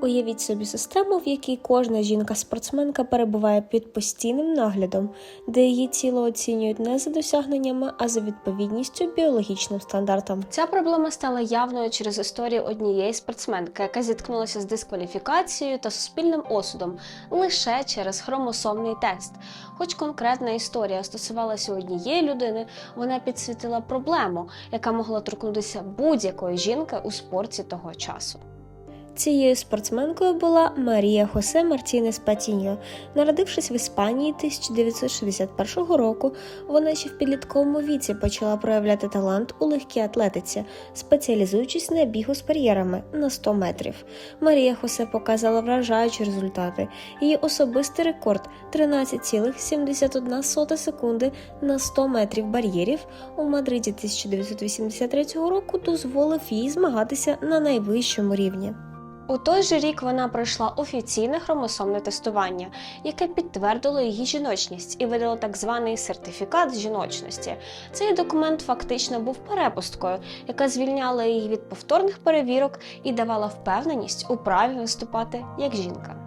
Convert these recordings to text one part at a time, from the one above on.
Уявіть собі систему, в якій кожна жінка-спортсменка перебуває під постійним наглядом, де її тіло оцінюють не за досягненнями, а за відповідністю біологічним стандартам. Ця проблема стала явною через історію однієї спортсменки, яка зіткнулася з дискваліфікацією та суспільним осудом лише через хромосомний тест. Хоч конкретна історія стосувалася однієї людини, вона підсвітила проблему, яка могла торкнутися будь-якої жінки у спорті того часу. Цією спортсменкою була Марія Хосе Мартінес Патіньо. Народившись в Іспанії 1961 року, вона ще в підлітковому віці почала проявляти талант у легкій атлетиці, спеціалізуючись на бігу з бар'єрами на 100 метрів. Марія Хосе показала вражаючі результати. Її особистий рекорд 13,71 секунди на 100 метрів бар'єрів у Мадриді 1983 року дозволив їй змагатися на найвищому рівні. У той же рік вона пройшла офіційне хромосомне тестування, яке підтвердило її жіночність і видало так званий сертифікат жіночності. Цей документ фактично був перепусткою, яка звільняла її від повторних перевірок і давала впевненість у праві виступати як жінка.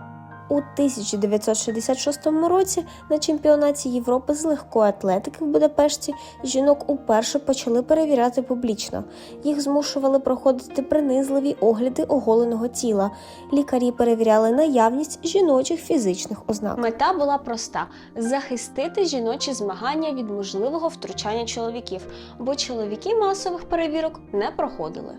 У 1966 році на чемпіонаті Європи з легкої атлетики в Будапешті жінок уперше почали перевіряти публічно. Їх змушували проходити принизливі огляди оголеного тіла. Лікарі перевіряли наявність жіночих фізичних ознак. Мета була проста: захистити жіночі змагання від можливого втручання чоловіків, бо чоловіки масових перевірок не проходили.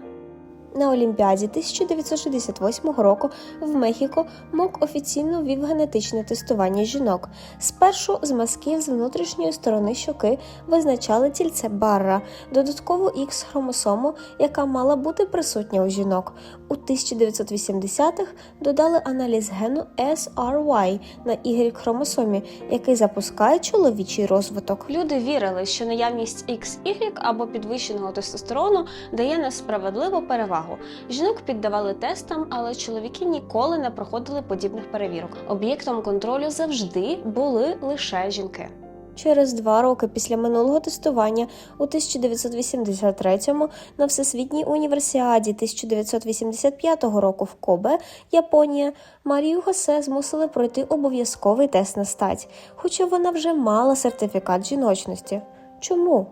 На Олімпіаді 1968 року в Мехіко МОК офіційно ввів генетичне тестування жінок. Спершу з мазків з внутрішньої сторони щоки визначали тільце Барра, додаткову х хромосому, яка мала бути присутня у жінок. У 1980-х додали аналіз гену SRY на y хромосомі, який запускає чоловічий розвиток. Люди вірили, що наявність XY або підвищеного тестостерону дає несправедливу перевагу. Жінок піддавали тестам, але чоловіки ніколи не проходили подібних перевірок. Об'єктом контролю завжди були лише жінки. Через два роки після минулого тестування у 1983-му на Всесвітній універсіаді 1985 року в Кобе, Японія, Марію Хосе змусили пройти обов'язковий тест на стать, хоча вона вже мала сертифікат жіночності. Чому?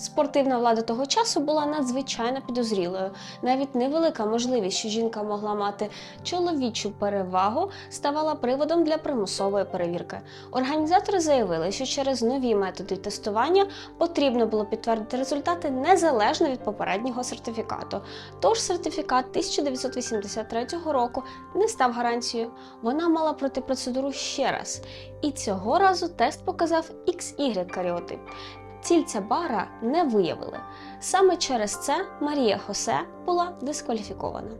Спортивна влада того часу була надзвичайно підозрілою. Навіть невелика можливість, що жінка могла мати чоловічу перевагу, ставала приводом для примусової перевірки. Організатори заявили, що через нові методи тестування потрібно було підтвердити результати незалежно від попереднього сертифікату. Тож сертифікат 1983 року не став гарантією. Вона мала пройти процедуру ще раз, і цього разу тест показав XY каріотип. Тільця бара не виявили. Саме через це Марія Хосе була дискваліфікована.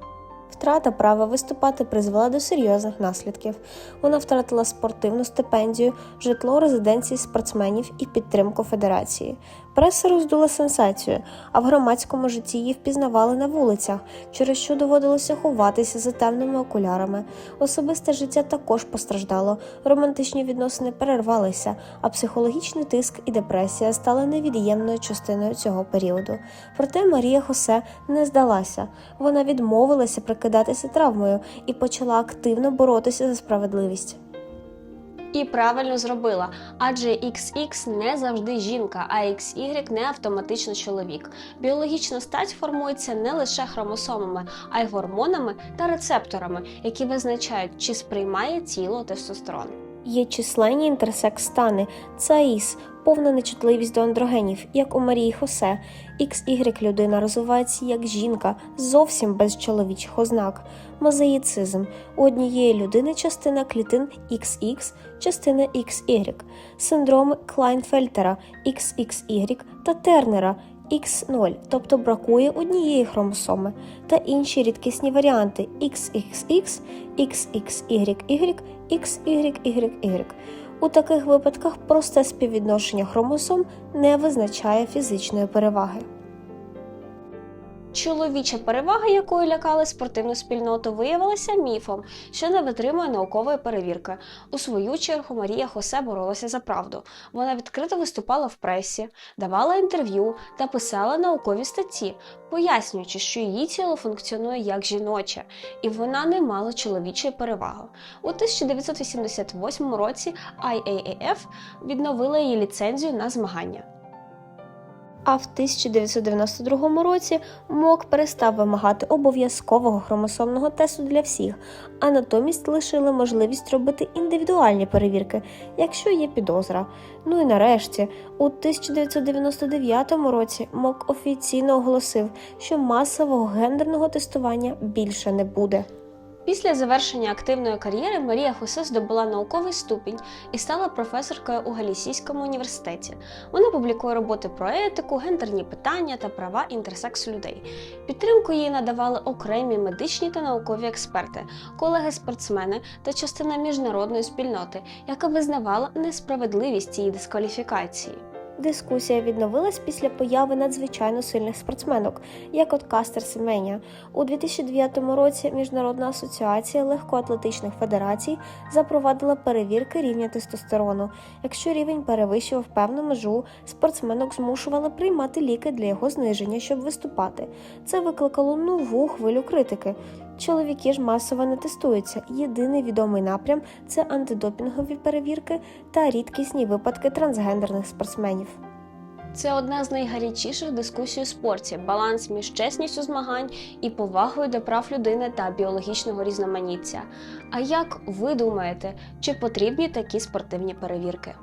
Втрата права виступати призвела до серйозних наслідків. Вона втратила спортивну стипендію, житло резиденції спортсменів і підтримку федерації. Преса роздула сенсацію, а в громадському житті її впізнавали на вулицях, через що доводилося ховатися за темними окулярами. Особисте життя також постраждало, романтичні відносини перервалися, а психологічний тиск і депресія стали невід'ємною частиною цього періоду. Проте Марія Хосе не здалася. Вона відмовилася прикидатися травмою і почала активно боротися за справедливість. І правильно зробила, адже XX не завжди жінка, а XY не автоматично чоловік. Біологічна стать формується не лише хромосомами, а й гормонами та рецепторами, які визначають, чи сприймає тіло тестостерон. Є численні інтерсекс стани, ЦАІС, повна нечутливість до андрогенів, як у Марії Хосе. XY людина розвивається як жінка, зовсім без чоловічих ознак. Мозаїцизм у однієї людини частина клітин XX, частина XY, синдроми Клайнфельтера, XXY та Тернера. X0, тобто бракує однієї хромосоми, та інші рідкісні варіанти XXX, XXYY, XYYY. У таких випадках просте співвідношення хромосом не визначає фізичної переваги. Чоловіча перевага, якою лякали спортивну спільноту, виявилася міфом, що не витримує наукової перевірки. У свою чергу Марія Хосе боролася за правду. Вона відкрито виступала в пресі, давала інтерв'ю та писала наукові статті, пояснюючи, що її тіло функціонує як жіноче, і вона не мала чоловічої переваги. У 1988 році IAAF відновила її ліцензію на змагання. А в 1992 році МОК перестав вимагати обов'язкового хромосомного тесту для всіх, а натомість лишили можливість робити індивідуальні перевірки, якщо є підозра. Ну і нарешті, у 1999 році МОК офіційно оголосив, що масового гендерного тестування більше не буде. Після завершення активної кар'єри Марія Хосе здобула науковий ступінь і стала професоркою у Галісійському університеті. Вона публікує роботи про етику, гендерні питання та права інтерсексу людей. Підтримку їй надавали окремі медичні та наукові експерти, колеги-спортсмени та частина міжнародної спільноти, яка визнавала несправедливість цієї дискваліфікації. Дискусія відновилась після появи надзвичайно сильних спортсменок, як от Кастер Семеня. У 2009 році Міжнародна асоціація легкоатлетичних федерацій запровадила перевірки рівня тестостерону. Якщо рівень перевищував певну межу, спортсменок змушували приймати ліки для його зниження, щоб виступати. Це викликало нову хвилю критики. Чоловіки ж масово не тестуються. Єдиний відомий напрям це антидопінгові перевірки та рідкісні випадки трансгендерних спортсменів. Це одна з найгарячіших дискусій у спорті баланс між чесністю змагань і повагою до прав людини та біологічного різноманіття. А як ви думаєте, чи потрібні такі спортивні перевірки?